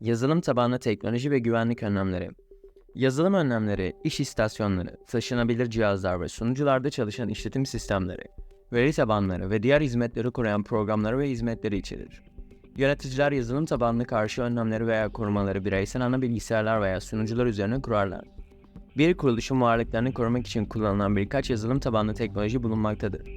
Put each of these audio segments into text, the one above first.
Yazılım tabanlı teknoloji ve güvenlik önlemleri. Yazılım önlemleri, iş istasyonları, taşınabilir cihazlar ve sunucularda çalışan işletim sistemleri, veri tabanları ve diğer hizmetleri koruyan programları ve hizmetleri içerir. Yöneticiler yazılım tabanlı karşı önlemleri veya korumaları bireysel ana bilgisayarlar veya sunucular üzerine kurarlar. Bir kuruluşun varlıklarını korumak için kullanılan birkaç yazılım tabanlı teknoloji bulunmaktadır.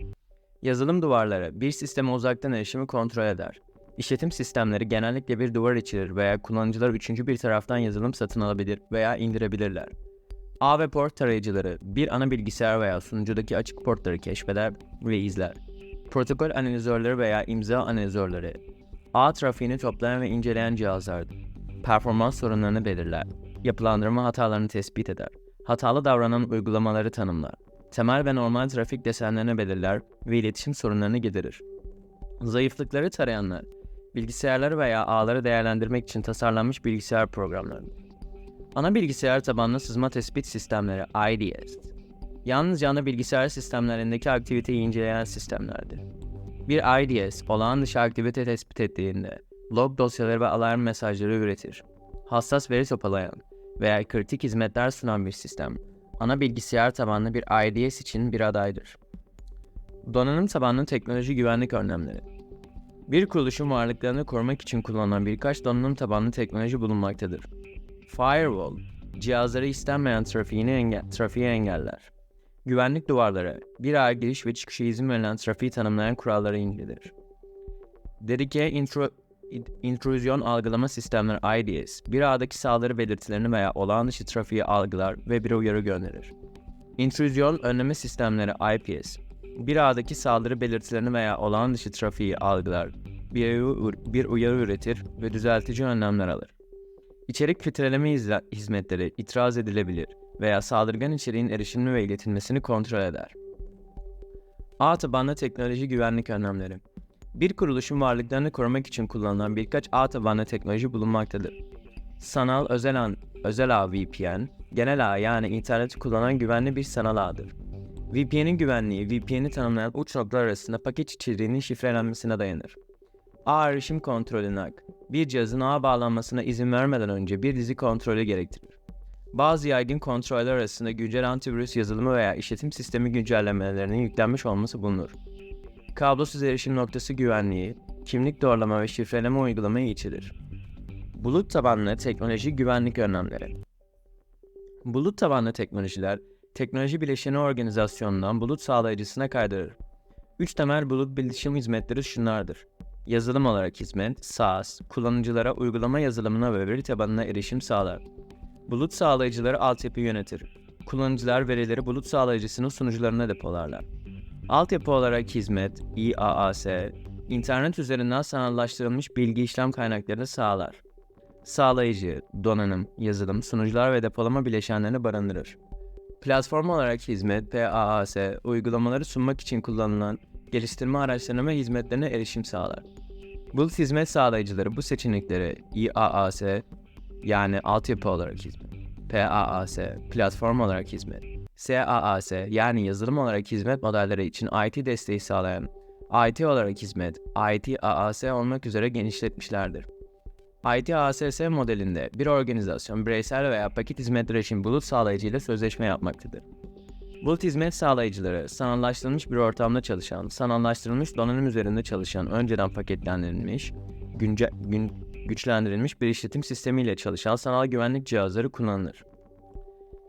Yazılım duvarları bir sisteme uzaktan erişimi kontrol eder. İşletim sistemleri genellikle bir duvar içerir veya kullanıcılar üçüncü bir taraftan yazılım satın alabilir veya indirebilirler. Ağ ve port tarayıcıları bir ana bilgisayar veya sunucudaki açık portları keşfeder ve izler. Protokol analizörleri veya imza analizörleri ağ trafiğini toplayan ve inceleyen cihazlardır. Performans sorunlarını belirler. Yapılandırma hatalarını tespit eder. Hatalı davranan uygulamaları tanımlar. Temel ve normal trafik desenlerini belirler ve iletişim sorunlarını giderir. Zayıflıkları tarayanlar, bilgisayarları veya ağları değerlendirmek için tasarlanmış bilgisayar programlarıdır. Ana bilgisayar tabanlı sızma tespit sistemleri IDS, yalnızca ana bilgisayar sistemlerindeki aktiviteyi inceleyen sistemlerdir. Bir IDS, olağan dışı aktivite tespit ettiğinde, log dosyaları ve alarm mesajları üretir. Hassas veri topalayan veya kritik hizmetler sunan bir sistem, ana bilgisayar tabanlı bir IDS için bir adaydır. Donanım tabanlı teknoloji güvenlik önlemleri. Bir kuruluşun varlıklarını korumak için kullanılan birkaç donanım tabanlı teknoloji bulunmaktadır. Firewall, cihazları istenmeyen trafiğini enge trafiği engeller. Güvenlik duvarları, bir ağ giriş ve çıkışa izin verilen trafiği tanımlayan kuralları incelir. Dedike intro intrüzyon algılama sistemleri IDS, bir ağdaki saldırı belirtilerini veya olağan dışı trafiği algılar ve bir uyarı gönderir. İntrüzyon önleme sistemleri IPS, bir ağdaki saldırı belirtilerini veya olağan dışı trafiği algılar, bir, uy- bir uyarı üretir ve düzeltici önlemler alır. İçerik filtreleme hizmetleri itiraz edilebilir veya saldırgan içeriğin erişimini ve iletilmesini kontrol eder. Ağ tabanlı teknoloji güvenlik önlemleri bir kuruluşun varlıklarını korumak için kullanılan birkaç ağ tabanlı teknoloji bulunmaktadır. Sanal özel, an, özel ağ VPN, genel ağ yani interneti kullanan güvenli bir sanal ağdır. VPN'in güvenliği, VPN'i tanımlayan uç noktalar arasında paket içeriğinin şifrelenmesine dayanır. Ağ erişim kontrolüne bir cihazın ağa bağlanmasına izin vermeden önce bir dizi kontrolü gerektirir. Bazı yaygın kontroller arasında güncel antivirüs yazılımı veya işletim sistemi güncellemelerinin yüklenmiş olması bulunur. Kablosuz erişim noktası güvenliği, kimlik doğrulama ve şifreleme uygulamayı içerir. Bulut tabanlı teknoloji güvenlik önlemleri. Bulut tabanlı teknolojiler, teknoloji bileşeni organizasyonundan bulut sağlayıcısına kaydırır. Üç temel bulut bilişim hizmetleri şunlardır. Yazılım olarak hizmet, SaaS, kullanıcılara uygulama yazılımına ve veri tabanına erişim sağlar. Bulut sağlayıcıları altyapı yönetir. Kullanıcılar verileri bulut sağlayıcısının sunucularına depolarlar. Altyapı olarak hizmet, IaaS, internet üzerinden sanallaştırılmış bilgi işlem kaynaklarını sağlar. Sağlayıcı, donanım, yazılım, sunucular ve depolama bileşenlerini barındırır. Platform olarak hizmet, PaaS, uygulamaları sunmak için kullanılan geliştirme araçlarına ve hizmetlerine erişim sağlar. Bulut hizmet sağlayıcıları bu seçenekleri IaaS yani altyapı olarak hizmet, PaaS, platform olarak hizmet, SaaS yani yazılım olarak hizmet modelleri için IT desteği sağlayan IT olarak hizmet, IT-AAS olmak üzere genişletmişlerdir. IT-AAS modelinde bir organizasyon bireysel veya paket hizmetler için bulut sağlayıcıyla sözleşme yapmaktadır. Bulut hizmet sağlayıcıları, sanallaştırılmış bir ortamda çalışan, sanallaştırılmış donanım üzerinde çalışan, önceden paketlendirilmiş, günce, gün, güçlendirilmiş bir işletim sistemiyle çalışan sanal güvenlik cihazları kullanılır.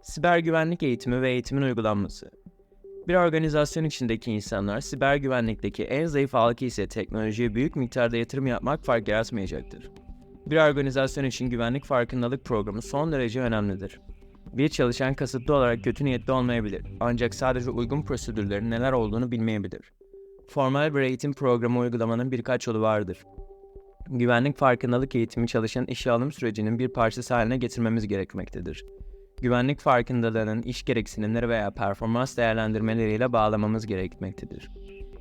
Siber güvenlik eğitimi ve eğitimin uygulanması. Bir organizasyon içindeki insanlar siber güvenlikteki en zayıf halkı ise teknolojiye büyük miktarda yatırım yapmak fark yaratmayacaktır. Bir organizasyon için güvenlik farkındalık programı son derece önemlidir. Bir çalışan kasıtlı olarak kötü niyetli olmayabilir ancak sadece uygun prosedürlerin neler olduğunu bilmeyebilir. Formal bir eğitim programı uygulamanın birkaç yolu vardır. Güvenlik farkındalık eğitimi çalışan işe alım sürecinin bir parçası haline getirmemiz gerekmektedir. Güvenlik farkındalığının iş gereksinimleri veya performans değerlendirmeleriyle bağlamamız gerekmektedir.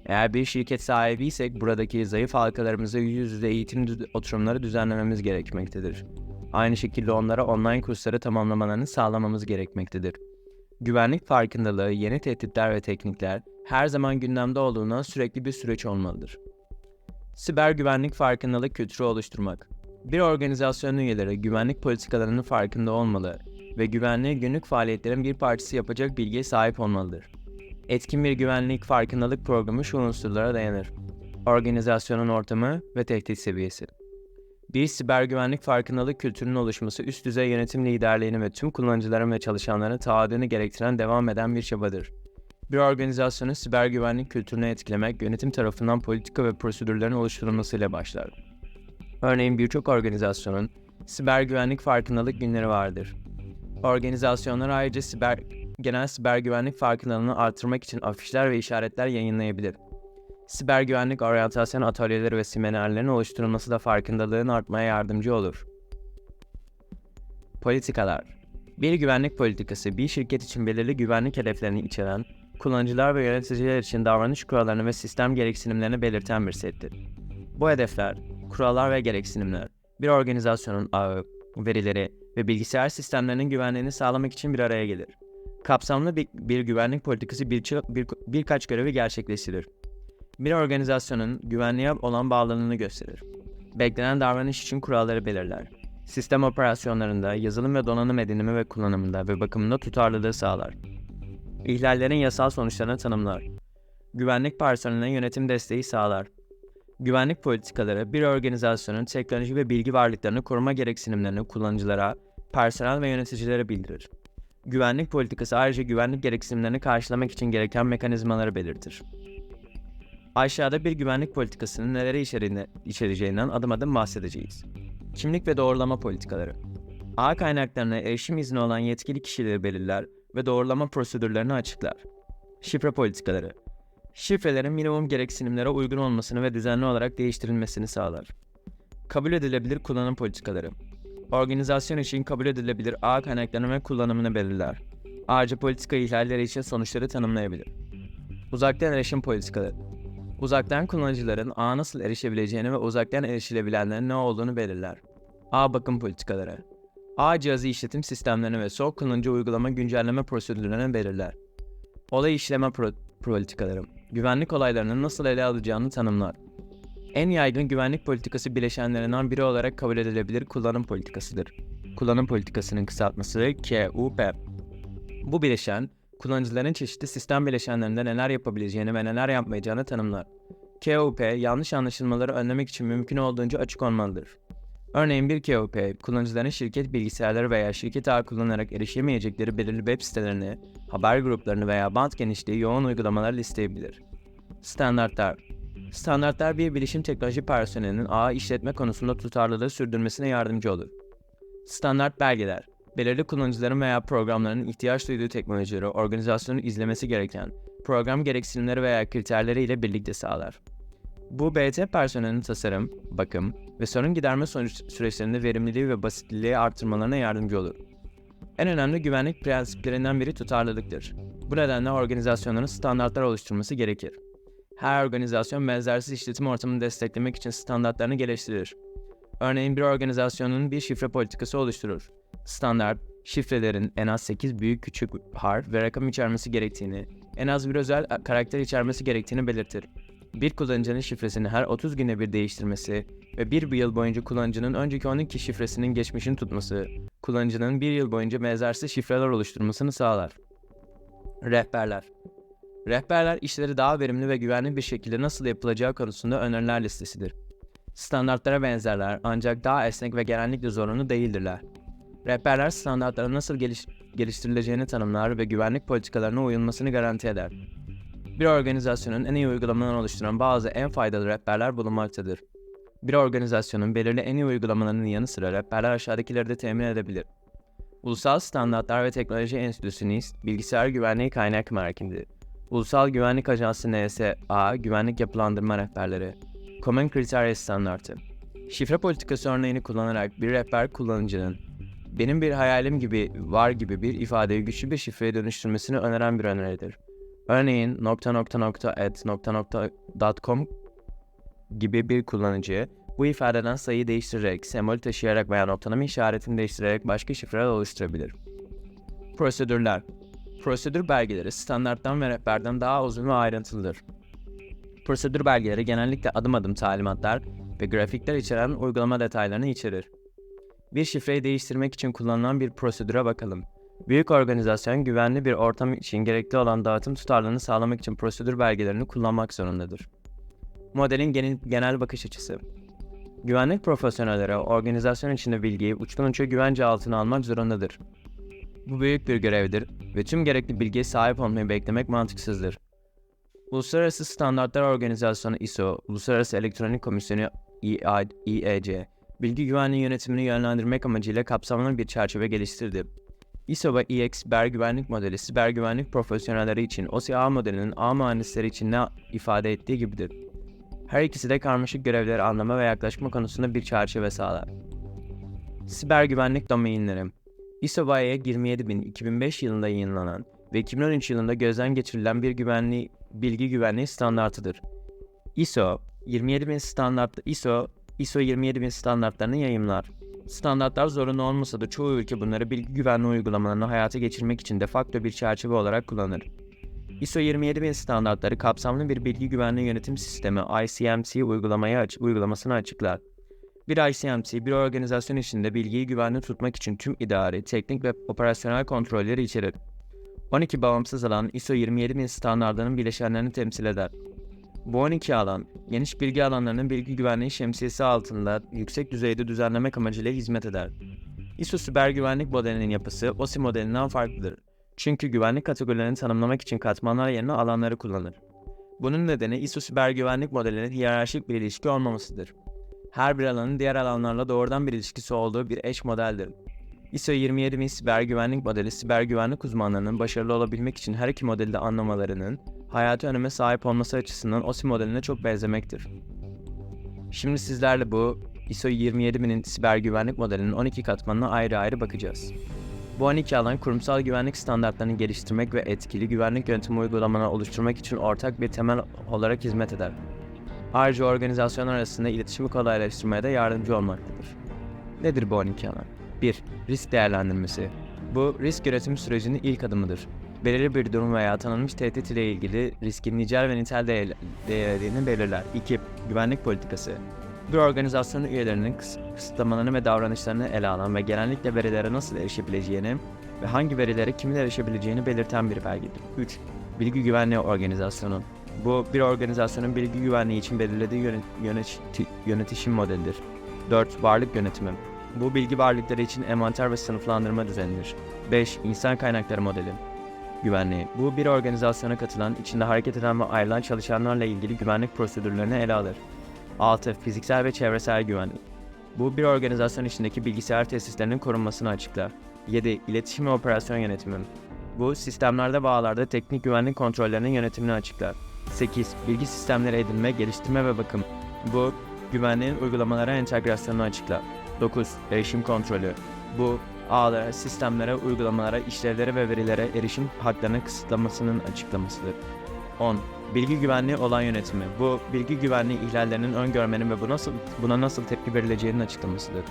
Eğer bir şirket sahibiysek buradaki zayıf halkalarımıza yüz yüze eğitim oturumları düzenlememiz gerekmektedir. Aynı şekilde onlara online kursları tamamlamalarını sağlamamız gerekmektedir. Güvenlik farkındalığı, yeni tehditler ve teknikler her zaman gündemde olduğundan sürekli bir süreç olmalıdır. Siber güvenlik farkındalık kültürü oluşturmak. Bir organizasyonun üyeleri güvenlik politikalarının farkında olmalı ve güvenliği günlük faaliyetlerin bir parçası yapacak bilgiye sahip olmalıdır. Etkin bir güvenlik farkındalık programı şu unsurlara dayanır. Organizasyonun ortamı ve tehdit seviyesi. Bir siber güvenlik farkındalık kültürünün oluşması üst düzey yönetim liderliğini ve tüm kullanıcıların ve çalışanların taahhüdünü gerektiren devam eden bir çabadır. Bir organizasyonun siber güvenlik kültürünü etkilemek yönetim tarafından politika ve prosedürlerin oluşturulmasıyla başlar. Örneğin birçok organizasyonun siber güvenlik farkındalık günleri vardır. Organizasyonlar ayrıca siber, genel siber güvenlik farkındalığını artırmak için afişler ve işaretler yayınlayabilir. Siber güvenlik oryantasyon atölyeleri ve seminerlerin oluşturulması da farkındalığın artmaya yardımcı olur. Politikalar Bir güvenlik politikası bir şirket için belirli güvenlik hedeflerini içeren, kullanıcılar ve yöneticiler için davranış kurallarını ve sistem gereksinimlerini belirten bir settir. Bu hedefler, kurallar ve gereksinimler, bir organizasyonun ağı, verileri ve bilgisayar sistemlerinin güvenliğini sağlamak için bir araya gelir. Kapsamlı bir, bir güvenlik politikası bir, bir, birkaç görevi gerçekleştirir. Bir organizasyonun güvenliğe olan bağlılığını gösterir. Beklenen davranış için kuralları belirler. Sistem operasyonlarında, yazılım ve donanım edinimi ve kullanımında ve bakımında tutarlılığı sağlar. İhlallerin yasal sonuçlarını tanımlar. Güvenlik personeline yönetim desteği sağlar. Güvenlik politikaları bir organizasyonun teknoloji ve bilgi varlıklarını koruma gereksinimlerini kullanıcılara, personel ve yöneticilere bildirir. Güvenlik politikası ayrıca güvenlik gereksinimlerini karşılamak için gereken mekanizmaları belirtir. Aşağıda bir güvenlik politikasının neleri içereceğinden adım adım bahsedeceğiz. Kimlik ve doğrulama politikaları. Ağ kaynaklarına erişim izni olan yetkili kişileri belirler ve doğrulama prosedürlerini açıklar. Şifre politikaları. Şifrelerin minimum gereksinimlere uygun olmasını ve düzenli olarak değiştirilmesini sağlar. Kabul edilebilir kullanım politikaları. Organizasyon için kabul edilebilir ağ kaynaklarını ve kullanımını belirler. Ayrıca politika ihlalleri için sonuçları tanımlayabilir. Uzaktan erişim politikaları. Uzaktan kullanıcıların ağa nasıl erişebileceğini ve uzaktan erişilebilenlerin ne olduğunu belirler. Ağ bakım politikaları. Ağ cihazı işletim sistemlerini ve soğuk kullanıcı uygulama güncelleme prosedürlerini belirler. Olay işleme pro- politikaları. Güvenlik olaylarını nasıl ele alacağını tanımlar. En yaygın güvenlik politikası bileşenlerinden biri olarak kabul edilebilir kullanım politikasıdır. Kullanım politikasının kısaltması KUP. Bu bileşen, kullanıcıların çeşitli sistem bileşenlerinde neler yapabileceğini ve neler yapmayacağını tanımlar. KUP, yanlış anlaşılmaları önlemek için mümkün olduğunca açık olmalıdır. Örneğin bir KUP, kullanıcıların şirket bilgisayarları veya şirket ağı kullanarak erişemeyecekleri belirli web sitelerini, haber gruplarını veya band genişliği yoğun uygulamalar listeyebilir. Standartlar Standartlar bir bilişim teknoloji personelinin ağı işletme konusunda tutarlılığı sürdürmesine yardımcı olur. Standart belgeler belirli kullanıcıların veya programların ihtiyaç duyduğu teknolojileri organizasyonun izlemesi gereken program gereksinimleri veya kriterleri ile birlikte sağlar. Bu BT personelinin tasarım, bakım ve sorun giderme sonuç süreçlerinde verimliliği ve basitliği artırmalarına yardımcı olur. En önemli güvenlik prensiplerinden biri tutarlılıktır. Bu nedenle organizasyonların standartlar oluşturması gerekir. Her organizasyon benzersiz işletim ortamını desteklemek için standartlarını geliştirir. Örneğin bir organizasyonun bir şifre politikası oluşturur. Standart, şifrelerin en az 8 büyük küçük harf ve rakam içermesi gerektiğini, en az bir özel karakter içermesi gerektiğini belirtir. Bir kullanıcının şifresini her 30 günde bir değiştirmesi ve bir yıl boyunca kullanıcının önceki 12 şifresinin geçmişini tutması, kullanıcının bir yıl boyunca benzersiz şifreler oluşturmasını sağlar. Rehberler Rehberler işleri daha verimli ve güvenli bir şekilde nasıl yapılacağı konusunda öneriler listesidir. Standartlara benzerler ancak daha esnek ve genellikle zorunlu değildirler. Rehberler standartların nasıl geliş geliştirileceğini tanımlar ve güvenlik politikalarına uyulmasını garanti eder. Bir organizasyonun en iyi uygulamalarını oluşturan bazı en faydalı rehberler bulunmaktadır. Bir organizasyonun belirli en iyi uygulamalarının yanı sıra rehberler aşağıdakileri de temin edebilir. Ulusal Standartlar ve Teknoloji Enstitüsü NIST, Bilgisayar Güvenliği Kaynak Merkezi'dir. Ulusal Güvenlik Ajansı NSA, Güvenlik Yapılandırma Rehberleri, Common Criteria Standartı. Şifre politikası örneğini kullanarak bir rehber kullanıcının benim bir hayalim gibi var gibi bir ifadeyi güçlü bir şifreye dönüştürmesini öneren bir öneridir. Örneğin nokta nokta nokta at nokta nokta .com gibi bir kullanıcı bu ifadeden sayıyı değiştirerek, sembol taşıyarak veya noktalama işaretini değiştirerek başka şifreler oluşturabilir. Prosedürler Prosedür belgeleri standarttan ve rehberden daha uzun ve ayrıntılıdır. Prosedür belgeleri genellikle adım adım talimatlar, ve grafikler içeren uygulama detaylarını içerir. Bir şifreyi değiştirmek için kullanılan bir prosedüre bakalım. Büyük organizasyon güvenli bir ortam için gerekli olan dağıtım tutarlılığını sağlamak için prosedür belgelerini kullanmak zorundadır. Modelin genel, genel bakış açısı Güvenlik profesyonelleri organizasyon içinde bilgiyi uçtan uça güvence altına almak zorundadır. Bu büyük bir görevdir ve tüm gerekli bilgiye sahip olmayı beklemek mantıksızdır. Uluslararası Standartlar Organizasyonu ISO, Uluslararası Elektronik Komisyonu EEC, bilgi güvenliği yönetimini yönlendirmek amacıyla kapsamlı bir çerçeve geliştirdi. ISO ve EX siber güvenlik modeli siber güvenlik profesyonelleri için OSI modelinin ağ mühendisleri için ne ifade ettiği gibidir. Her ikisi de karmaşık görevleri anlama ve yaklaşma konusunda bir çerçeve sağlar. Siber güvenlik domainleri ISO BAE 27000 2005 yılında yayınlanan ve 2013 yılında gözden geçirilen bir güvenliği, bilgi güvenliği standartıdır. ISO 27000 standartlı ISO ISO 27000 standartlarını yayımlar. Standartlar zorunlu olmasa da çoğu ülke bunları bilgi güvenliği uygulamalarını hayata geçirmek için de facto bir çerçeve olarak kullanır. ISO 27000 standartları kapsamlı bir bilgi güvenliği yönetim sistemi ICMC uygulamayı aç uygulamasını açıklar. Bir ICMC, bir organizasyon içinde bilgiyi güvenli tutmak için tüm idari, teknik ve operasyonel kontrolleri içerir. 12 bağımsız alan ISO 27000 standartlarının bileşenlerini temsil eder. Bu 12 alan, geniş bilgi alanlarının bilgi güvenliği şemsiyesi altında yüksek düzeyde düzenlemek amacıyla hizmet eder. ISO siber güvenlik modelinin yapısı OSI modelinden farklıdır. Çünkü güvenlik kategorilerini tanımlamak için katmanlar yerine alanları kullanır. Bunun nedeni ISO siber güvenlik modelinin hiyerarşik bir ilişki olmamasıdır. Her bir alanın diğer alanlarla doğrudan bir ilişkisi olduğu bir eş modeldir. ISO 27000 siber güvenlik modeli siber güvenlik uzmanlarının başarılı olabilmek için her iki modeli de anlamalarının hayati öneme sahip olması açısından OSI modeline çok benzemektir. Şimdi sizlerle bu ISO 27000'in siber güvenlik modelinin 12 katmanına ayrı ayrı bakacağız. Bu 12 alan kurumsal güvenlik standartlarını geliştirmek ve etkili güvenlik yöntemi uygulamalarını oluşturmak için ortak bir temel olarak hizmet eder. Ayrıca organizasyonlar arasında iletişimi kolaylaştırmaya da yardımcı olmaktadır. Nedir bu 12 alan? 1. Risk değerlendirmesi. Bu risk yönetim sürecinin ilk adımıdır. Belirli bir durum veya tanınmış tehdit ile ilgili riskin nicel ve nitel değer- değerlerini belirler. 2. Güvenlik politikası. Bir organizasyonun üyelerinin kıs- kısıtlamalarını ve davranışlarını ele alan ve genellikle verilere nasıl erişebileceğini ve hangi verilere kimin erişebileceğini belirten bir belgedir. 3. Bilgi güvenliği organizasyonu. Bu bir organizasyonun bilgi güvenliği için belirlediği yönet- yöneti- yönetişim modelidir. 4. Varlık yönetimi. Bu bilgi varlıkları için envanter ve sınıflandırma düzenidir. 5. İnsan kaynakları modeli. Güvenliği. Bu bir organizasyona katılan, içinde hareket eden ve ayrılan çalışanlarla ilgili güvenlik prosedürlerini ele alır. 6. Fiziksel ve çevresel güvenlik. Bu bir organizasyon içindeki bilgisayar tesislerinin korunmasını açıklar. 7. İletişim ve operasyon yönetimi. Bu sistemlerde ve ağlarda teknik güvenlik kontrollerinin yönetimini açıklar. 8. Bilgi sistemleri edinme, geliştirme ve bakım. Bu güvenliğin uygulamalara entegrasyonunu açıklar. 9. Erişim kontrolü. Bu ağlara, sistemlere, uygulamalara, işlevlere ve verilere erişim haklarının kısıtlamasının açıklamasıdır. 10. Bilgi güvenliği olan yönetimi. Bu bilgi güvenliği ihlallerinin öngörmenin ve bu nasıl buna nasıl tepki verileceğinin açıklamasıdır.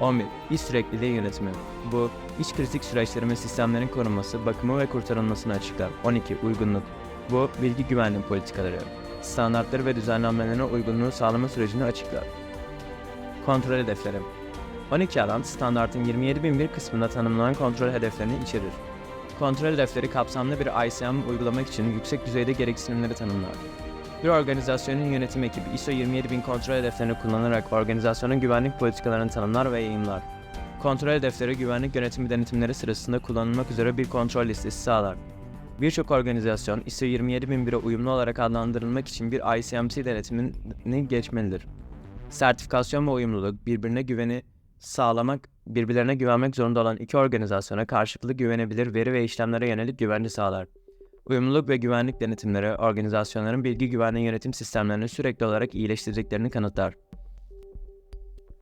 11. İş sürekliliği yönetimi. Bu iş kritik süreçlerin ve sistemlerin korunması, bakımı ve kurtarılmasını açıklar. 12. Uygunluk. Bu bilgi güvenliği politikaları, standartları ve düzenlemelerine uygunluğu sağlama sürecini açıklar. Kontrol hedefleri. 12 alan standartın 27001 kısmında tanımlanan kontrol hedeflerini içerir. Kontrol hedefleri kapsamlı bir ICM uygulamak için yüksek düzeyde gereksinimleri tanımlar. Bir organizasyonun yönetim ekibi ISO 27000 kontrol hedeflerini kullanarak organizasyonun güvenlik politikalarını tanımlar ve yayımlar. Kontrol hedefleri güvenlik yönetimi denetimleri sırasında kullanılmak üzere bir kontrol listesi sağlar. Birçok organizasyon ISO 27001'e uyumlu olarak adlandırılmak için bir ICMC denetimini geçmelidir. Sertifikasyon ve uyumluluk birbirine güveni sağlamak, birbirlerine güvenmek zorunda olan iki organizasyona karşılıklı güvenebilir veri ve işlemlere yönelik güvence sağlar. Uyumluluk ve güvenlik denetimleri organizasyonların bilgi güvenliği yönetim sistemlerini sürekli olarak iyileştirdiklerini kanıtlar.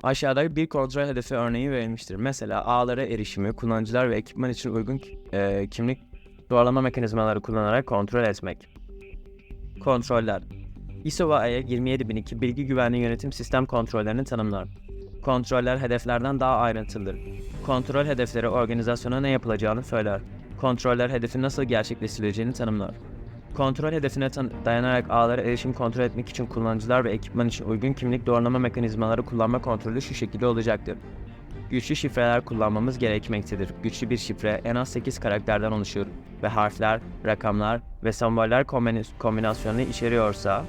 Aşağıda bir kontrol hedefi örneği verilmiştir. Mesela ağlara erişimi, kullanıcılar ve ekipman için uygun e, kimlik doğrulama mekanizmaları kullanarak kontrol etmek. Kontroller ISO ve AE 27002 bilgi güvenliği yönetim sistem kontrollerini tanımlar. Kontroller hedeflerden daha ayrıntılıdır. Kontrol hedefleri organizasyona ne yapılacağını söyler. Kontroller hedefin nasıl gerçekleştirileceğini tanımlar. Kontrol hedefine tan- dayanarak ağlara erişim kontrol etmek için kullanıcılar ve ekipman için uygun kimlik doğrulama mekanizmaları kullanma kontrolü şu şekilde olacaktır. Güçlü şifreler kullanmamız gerekmektedir. Güçlü bir şifre en az 8 karakterden oluşur ve harfler, rakamlar ve semboller kombinasyonunu içeriyorsa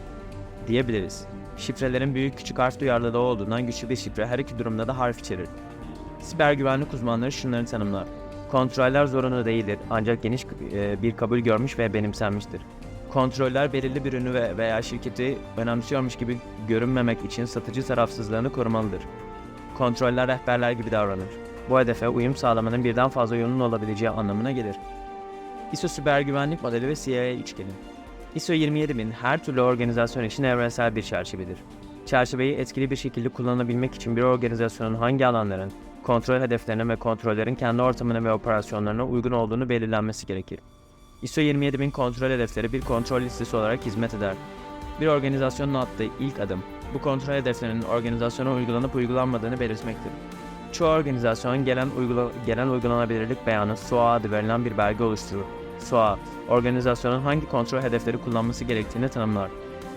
diyebiliriz. Şifrelerin büyük küçük harf duyarlılığı olduğundan güçlü bir şifre her iki durumda da harf içerir. Siber güvenlik uzmanları şunları tanımlar. Kontroller zorunlu değildir ancak geniş e, bir kabul görmüş ve benimsenmiştir. Kontroller belirli bir ürünü ve veya şirketi önemsiyormuş gibi görünmemek için satıcı tarafsızlığını korumalıdır. Kontroller rehberler gibi davranır. Bu hedefe uyum sağlamanın birden fazla yolunun olabileceği anlamına gelir. ISO siber güvenlik modeli ve CIA üçgeni. ISO 27000 her türlü organizasyon için evrensel bir çerçevedir. Çerçeveyi etkili bir şekilde kullanabilmek için bir organizasyonun hangi alanların, kontrol hedeflerine ve kontrollerin kendi ortamına ve operasyonlarına uygun olduğunu belirlenmesi gerekir. ISO 27000 kontrol hedefleri bir kontrol listesi olarak hizmet eder. Bir organizasyonun attığı ilk adım, bu kontrol hedeflerinin organizasyona uygulanıp uygulanmadığını belirtmektir. Çoğu organizasyon gelen, uygula, gelen uygulanabilirlik beyanı SOA adı verilen bir belge oluşturur. SOA, organizasyonun hangi kontrol hedefleri kullanması gerektiğini tanımlar.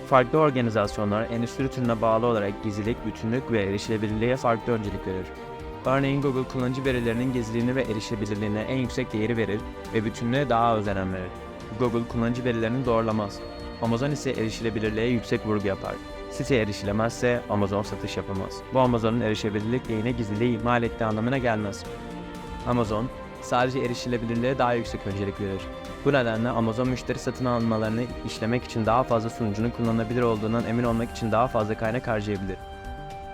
Farklı organizasyonlar endüstri türüne bağlı olarak gizlilik, bütünlük ve erişilebilirliğe farklı öncelik verir. Örneğin Google kullanıcı verilerinin gizliliğine ve erişilebilirliğine en yüksek değeri verir ve bütünlüğe daha az önem verir. Google kullanıcı verilerini doğrulamaz. Amazon ise erişilebilirliğe yüksek vurgu yapar. Site erişilemezse Amazon satış yapamaz. Bu Amazon'un erişilebilirlik lehine gizliliği ihmal ettiği anlamına gelmez. Amazon sadece erişilebilirliğe daha yüksek öncelik verir. Bu nedenle Amazon müşteri satın almalarını işlemek için daha fazla sunucunun kullanılabilir olduğundan emin olmak için daha fazla kaynak harcayabilir.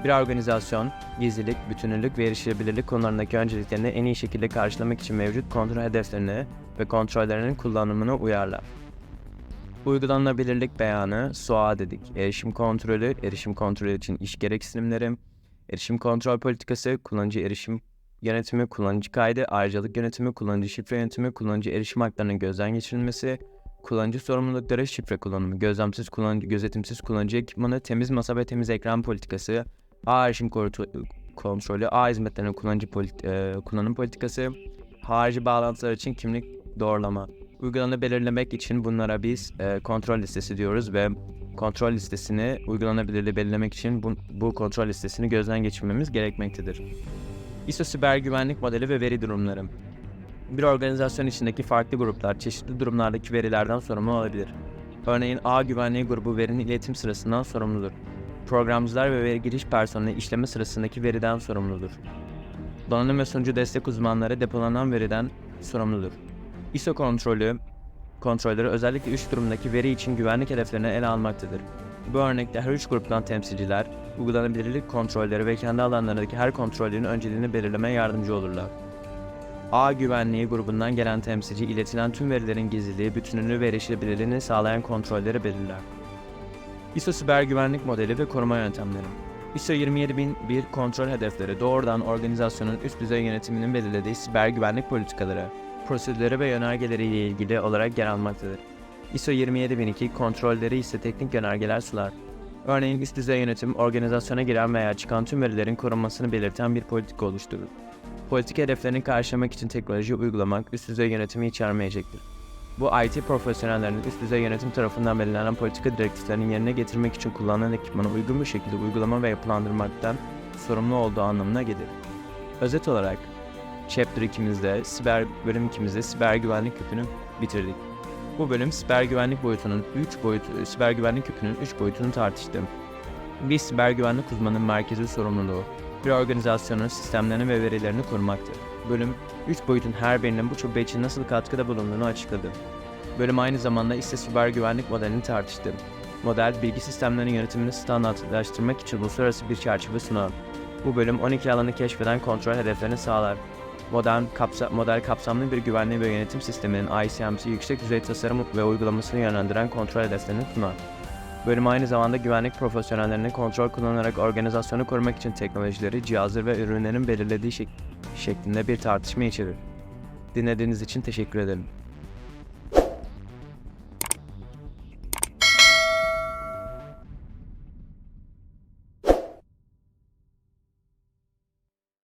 Bir organizasyon, gizlilik, bütünlük ve erişilebilirlik konularındaki önceliklerini en iyi şekilde karşılamak için mevcut kontrol hedeflerini ve kontrollerinin kullanımını uyarlar. Uygulanabilirlik beyanı, SOA dedik. Erişim kontrolü, erişim kontrolü için iş gereksinimleri, erişim kontrol politikası, kullanıcı erişim yönetimi, kullanıcı kaydı, ayrıcalık yönetimi, kullanıcı şifre yönetimi, kullanıcı erişim haklarının gözden geçirilmesi, kullanıcı sorumlulukları, şifre kullanımı, gözlemsiz kullanıcı, gözetimsiz kullanıcı ekipmanı, temiz masa ve temiz ekran politikası, ağ erişim kontrolü, ağ hizmetlerinin kullanıcı polit- e, kullanım politikası, harici bağlantılar için kimlik doğrulama. Uygulanı belirlemek için bunlara biz e, kontrol listesi diyoruz ve kontrol listesini uygulanabilirliği belirlemek için bu, bu kontrol listesini gözden geçirmemiz gerekmektedir. ISO siber güvenlik modeli ve veri durumları. Bir organizasyon içindeki farklı gruplar çeşitli durumlardaki verilerden sorumlu olabilir. Örneğin A güvenliği grubu verinin iletim sırasından sorumludur. Programcılar ve veri giriş personeli işleme sırasındaki veriden sorumludur. Donanım ve sunucu destek uzmanları depolanan veriden sorumludur. ISO kontrolü, kontrolleri özellikle üç durumdaki veri için güvenlik hedeflerini ele almaktadır. Bu örnekte her üç gruptan temsilciler, uygulanabilirlik kontrolleri ve kendi alanlarındaki her kontrollerin önceliğini belirlemeye yardımcı olurlar. A güvenliği grubundan gelen temsilci iletilen tüm verilerin gizliliği, bütünlüğü ve erişilebilirliğini sağlayan kontrolleri belirler. ISO siber güvenlik modeli ve koruma yöntemleri. ISO 27001 kontrol hedefleri doğrudan organizasyonun üst düzey yönetiminin belirlediği siber güvenlik politikaları, prosedürleri ve yönergeleriyle ilgili olarak yer almaktadır. ISO 27002 kontrolleri ise teknik yönergeler sunar. Örneğin üst düzey yönetim organizasyona giren veya çıkan tüm verilerin korunmasını belirten bir politika oluşturur. Politika hedeflerini karşılamak için teknoloji uygulamak üst düzey yönetimi içermeyecektir. Bu IT profesyonellerinin üst düzey yönetim tarafından belirlenen politika direktiflerinin yerine getirmek için kullanılan ekipmanı uygun bir şekilde uygulama ve yapılandırmaktan sorumlu olduğu anlamına gelir. Özet olarak, Chapter 2'mizde, siber bölüm 2'mizde siber güvenlik küpünü bitirdik. Bu bölüm siber güvenlik boyutunun 3 boyutu, siber güvenlik küpünün 3 boyutunu tartıştı. Bir siber güvenlik uzmanının merkezi sorumluluğu, bir organizasyonun sistemlerini ve verilerini korumaktır. Bölüm, 3 boyutun her birinin bu çubuğa için nasıl katkıda bulunduğunu açıkladı. Bölüm aynı zamanda ise siber güvenlik modelini tartıştı. Model, bilgi sistemlerinin yönetimini standartlaştırmak için uluslararası bir çerçeve sunar. Bu bölüm 12 alanı keşfeden kontrol hedeflerini sağlar. Modern kapsa model kapsamlı bir güvenliği ve yönetim sisteminin ICMC yüksek düzey tasarım ve uygulamasını yönlendiren kontrol hedeflerini sunar. Bölüm aynı zamanda güvenlik profesyonellerinin kontrol kullanarak organizasyonu korumak için teknolojileri, cihazları ve ürünlerin belirlediği şek- şeklinde bir tartışma içerir. Dinlediğiniz için teşekkür ederim.